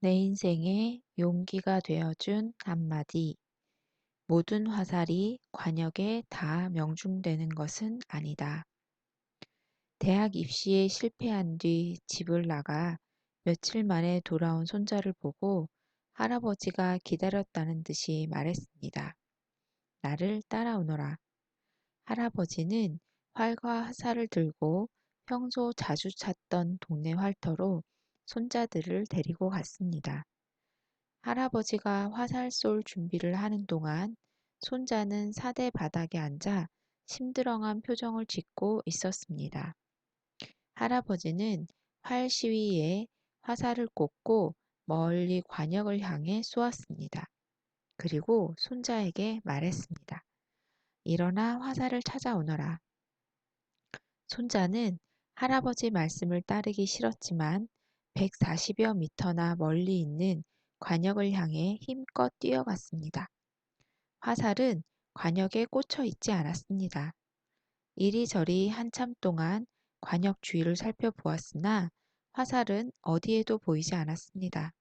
내 인생에 용기가 되어준 한마디. 모든 화살이 관역에 다 명중되는 것은 아니다. 대학 입시에 실패한 뒤 집을 나가 며칠 만에 돌아온 손자를 보고 할아버지가 기다렸다는 듯이 말했습니다. 나를 따라오너라. 할아버지는 활과 화살을 들고 평소 자주 찾던 동네 활터로 손자들을 데리고 갔습니다. 할아버지가 화살 쏠 준비를 하는 동안 손자는 사대 바닥에 앉아 심드렁한 표정을 짓고 있었습니다. 할아버지는 활 시위에 화살을 꽂고 멀리 관역을 향해 쏘았습니다. 그리고 손자에게 말했습니다. 일어나 화살을 찾아오너라. 손자는 할아버지 말씀을 따르기 싫었지만 140여 미터나 멀리 있는 관역을 향해 힘껏 뛰어갔습니다. 화살은 관역에 꽂혀 있지 않았습니다. 이리저리 한참 동안 관역 주위를 살펴보았으나 화살은 어디에도 보이지 않았습니다.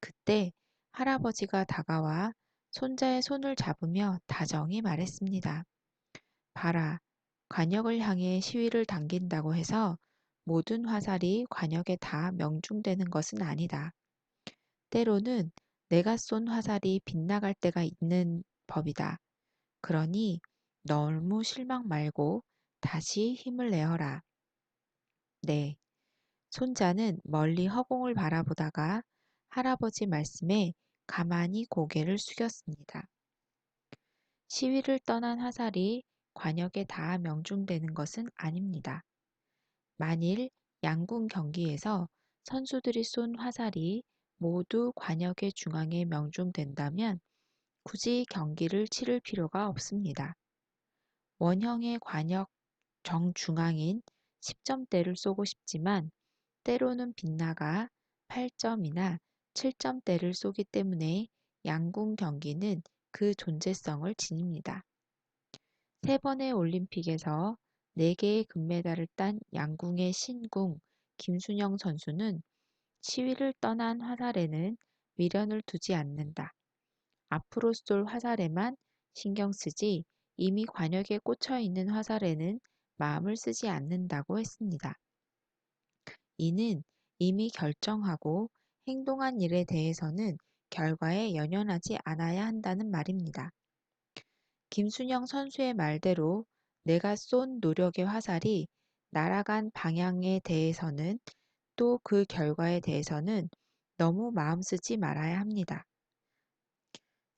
그때 할아버지가 다가와 손자의 손을 잡으며 다정히 말했습니다. 봐라, 관역을 향해 시위를 당긴다고 해서 모든 화살이 관역에 다 명중되는 것은 아니다. 때로는 내가 쏜 화살이 빗나갈 때가 있는 법이다. 그러니 너무 실망 말고 다시 힘을 내어라. 네. 손자는 멀리 허공을 바라보다가 할아버지 말씀에 가만히 고개를 숙였습니다. 시위를 떠난 화살이 관역에 다 명중되는 것은 아닙니다. 만일 양궁 경기에서 선수들이 쏜 화살이 모두 관역의 중앙에 명중된다면 굳이 경기를 치를 필요가 없습니다. 원형의 관역 정중앙인 10점대를 쏘고 싶지만 때로는 빗나가 8점이나 7점대를 쏘기 때문에 양궁 경기는 그 존재성을 지닙니다. 세 번의 올림픽에서 4개의 금메달을 딴 양궁의 신궁 김순영 선수는 시위를 떠난 화살에는 미련을 두지 않는다. 앞으로 쏠 화살에만 신경 쓰지 이미 관역에 꽂혀 있는 화살에는 마음을 쓰지 않는다고 했습니다. 이는 이미 결정하고 행동한 일에 대해서는 결과에 연연하지 않아야 한다는 말입니다. 김순영 선수의 말대로 내가 쏜 노력의 화살이 날아간 방향에 대해서는 또 그 결과에 대해서는 너무 마음 쓰지 말아야 합니다.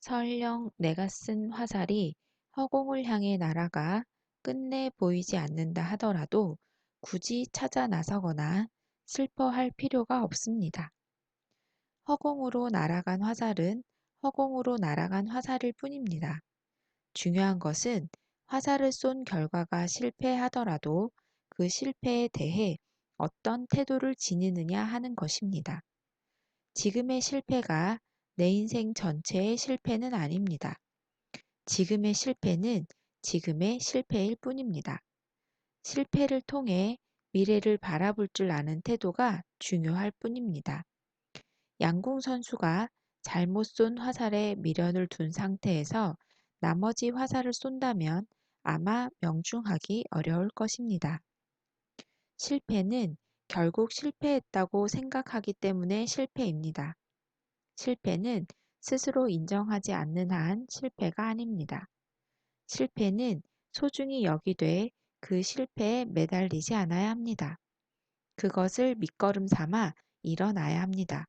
설령 내가 쓴 화살이 허공을 향해 날아가 끝내 보이지 않는다 하더라도 굳이 찾아 나서거나 슬퍼할 필요가 없습니다. 허공으로 날아간 화살은 허공으로 날아간 화살일 뿐입니다. 중요한 것은 화살을 쏜 결과가 실패하더라도 그 실패에 대해 어떤 태도를 지니느냐 하는 것입니다. 지금의 실패가 내 인생 전체의 실패는 아닙니다. 지금의 실패는 지금의 실패일 뿐입니다. 실패를 통해 미래를 바라볼 줄 아는 태도가 중요할 뿐입니다. 양궁 선수가 잘못 쏜 화살에 미련을 둔 상태에서 나머지 화살을 쏜다면 아마 명중하기 어려울 것입니다. 실패는 결국 실패했다고 생각하기 때문에 실패입니다. 실패는 스스로 인정하지 않는 한 실패가 아닙니다. 실패는 소중히 여기되 그 실패에 매달리지 않아야 합니다. 그것을 밑거름 삼아 일어나야 합니다.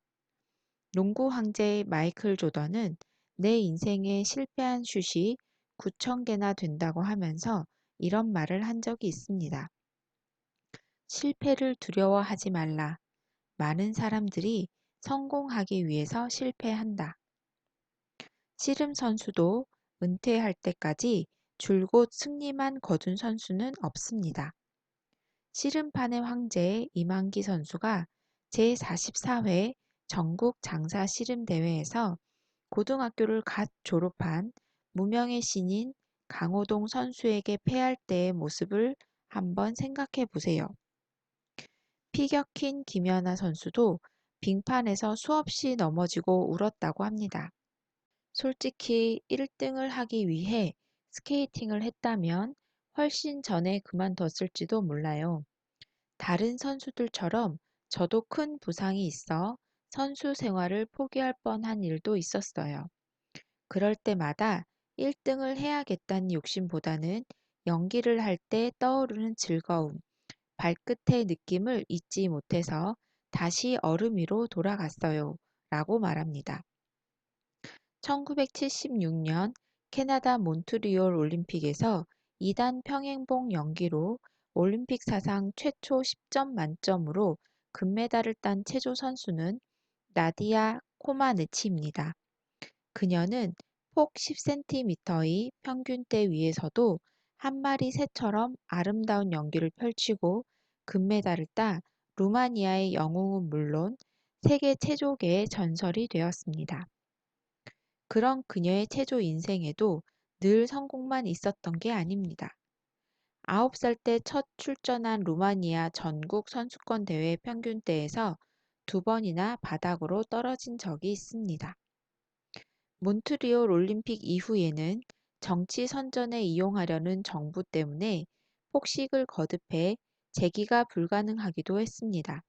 농구 황제의 마이클 조던은 내 인생에 실패한 슛이 9천 개나 된다고 하면서 이런 말을 한 적이 있습니다. 실패를 두려워하지 말라. 많은 사람들이 성공하기 위해서 실패한다. 씨름 선수도 은퇴할 때까지 줄곧 승리만 거둔 선수는 없습니다. 씨름판의 황제 이만기 선수가 제44회 전국 장사 씨름 대회에서 고등학교를 갓 졸업한 무명의 신인 강호동 선수에게 패할 때의 모습을 한번 생각해 보세요. 피 격힌 김연아 선수도 빙판에서 수없이 넘어지고 울었다고 합니다. 솔직히 1등을 하기 위해 스케이팅을 했다면 훨씬 전에 그만뒀을지도 몰라요. 다른 선수들처럼 저도 큰 부상이 있어 선수 생활을 포기할 뻔한 일도 있었어요. 그럴 때마다 1등을 해야겠다는 욕심보다는 연기를 할 때 떠오르는 즐거움, 발끝의 느낌을 잊지 못해서 다시 얼음 위로 돌아갔어요. 라고 말합니다. 1976년 캐나다 몬트리올 올림픽에서 2단 평행봉 연기로 올림픽 사상 최초 10점 만점으로 금메달을 딴 체조 선수는 나디아 코마네치입니다. 그녀는 폭 10cm의 평균대 위에서도 한 마리 새처럼 아름다운 연기를 펼치고 금메달을 따 루마니아의 영웅은 물론 세계 체조계의 전설이 되었습니다. 그런 그녀의 체조 인생에도 늘 성공만 있었던 게 아닙니다. 9살 때 첫 출전한 루마니아 전국 선수권 대회 평균대에서 두 번이나 바닥으로 떨어진 적이 있습니다. 몬트리올 올림픽 이후에는 정치 선전에 이용하려는 정부 때문에 폭식을 거듭해 재기가 불가능하기도 했습니다.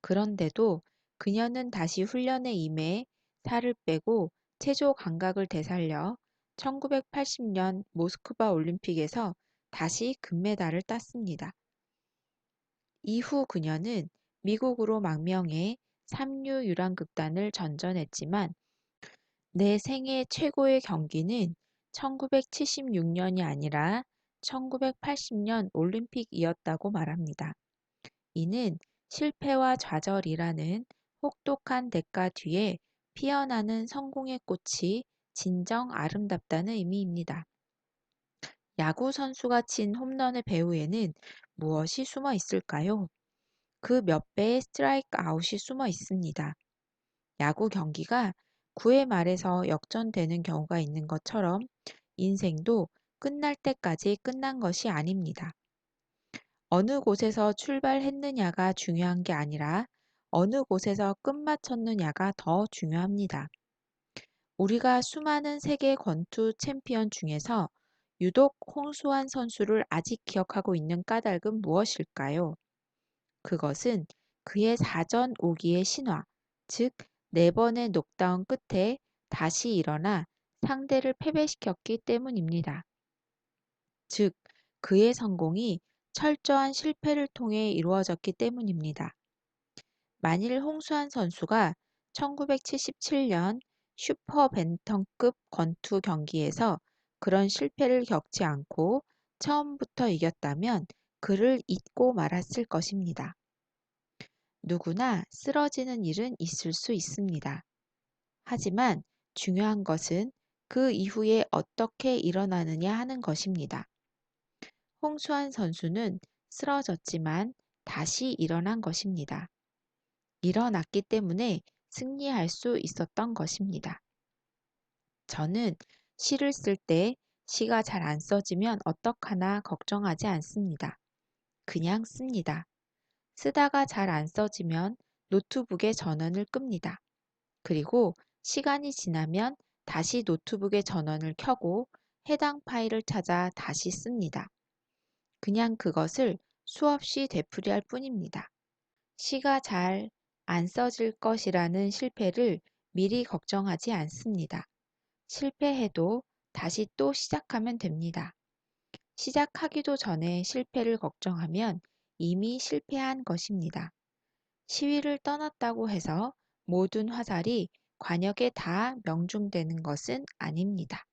그런데도 그녀는 다시 훈련에 임해 살을 빼고 체조 감각을 되살려 1980년 모스크바 올림픽에서 다시 금메달을 땄습니다. 이후 그녀는 미국으로 망명해 삼류 유랑극단을 전전했지만 내 생애 최고의 경기는 1976년이 아니라 1980년 올림픽이었다고 말합니다. 이는 실패와 좌절이라는 혹독한 대가 뒤에 피어나는 성공의 꽃이 진정 아름답다는 의미입니다. 야구 선수가 친 홈런의 배후에는 무엇이 숨어 있을까요? 그 몇 배의 스트라이크 아웃이 숨어 있습니다. 야구 경기가 9회 말에서 역전되는 경우가 있는 것처럼 인생도 끝날 때까지 끝난 것이 아닙니다. 어느 곳에서 출발했느냐가 중요한 게 아니라 어느 곳에서 끝마쳤느냐가 더 중요합니다. 우리가 수많은 세계 권투 챔피언 중에서 유독 홍수환 선수를 아직 기억하고 있는 까닭은 무엇일까요? 그것은 그의 사전 5기의 신화, 즉, 네 번의 녹다운 끝에 다시 일어나 상대를 패배시켰기 때문입니다. 즉, 그의 성공이 철저한 실패를 통해 이루어졌기 때문입니다. 만일 홍수환 선수가 1977년 슈퍼 벤턴급 권투 경기에서 그런 실패를 겪지 않고 처음부터 이겼다면 그를 잊고 말았을 것입니다. 누구나 쓰러지는 일은 있을 수 있습니다. 하지만 중요한 것은 그 이후에 어떻게 일어나느냐 하는 것입니다. 홍수환 선수는 쓰러졌지만 다시 일어난 것입니다. 일어났기 때문에 승리할 수 있었던 것입니다. 저는 시를 쓸 때 시가 잘 안 써지면 어떡하나 걱정하지 않습니다. 그냥 씁니다. 쓰다가 잘 안 써지면 노트북에 전원을 끕니다. 그리고 시간이 지나면 다시 노트북의 전원을 켜고 해당 파일을 찾아 다시 씁니다. 그냥 그것을 수없이 되풀이할 뿐입니다. 시가 잘 안 써질 것이라는 실패를 미리 걱정하지 않습니다. 실패해도 다시 또 시작하면 됩니다. 시작하기도 전에 실패를 걱정하면 이미 실패한 것입니다. 시위를 떠났다고 해서 모든 화살이 관역에 다 명중되는 것은 아닙니다.